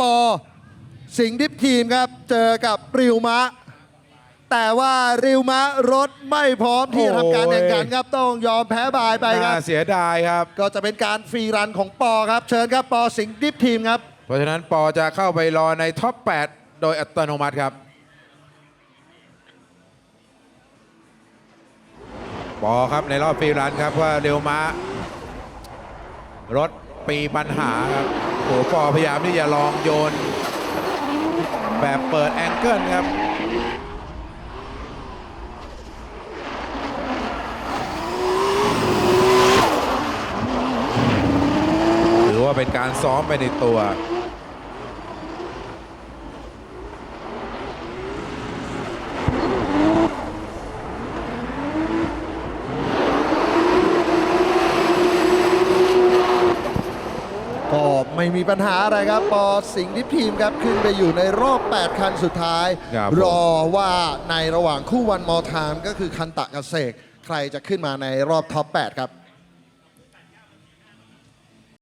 ปอ สิงห์ดิฟทีมครับ เจอกับริวมะ แต่ว่าริวมะรถไม่พร้อมที่จะทำการแข่งขันครับต้องยอมแพ้บายไปคน่ารับเสียดายครับ ก็จะเป็นการฟรีรันของปอครับ เชิญครับปอสิงห์ดิฟทีมครับ เพราะฉะนั้นปอจะเข้าไปรอในท็อป 8 โดยอัตโนมัติครับ ปอครับในรอบฟรีรันครับว่าเร็วมารถ ปีปัญหาครับโอ้ปอพยายามที่จะลองโยน แบบเปิดแองเกิลครับถือว่าเป็นการซ้อมไปในตัว ไม่มีปัญหาอะไรครับ ปอสิงห์ดิฟทีมครับขึ้นไปอยู่ในรอบ 8 คันสุดท้าย ครับผม รอว่าในระหว่างคู่วันมอทามก็คือคันตะกับเสกใครจะขึ้นมาในรอบท็อป 8 ครับ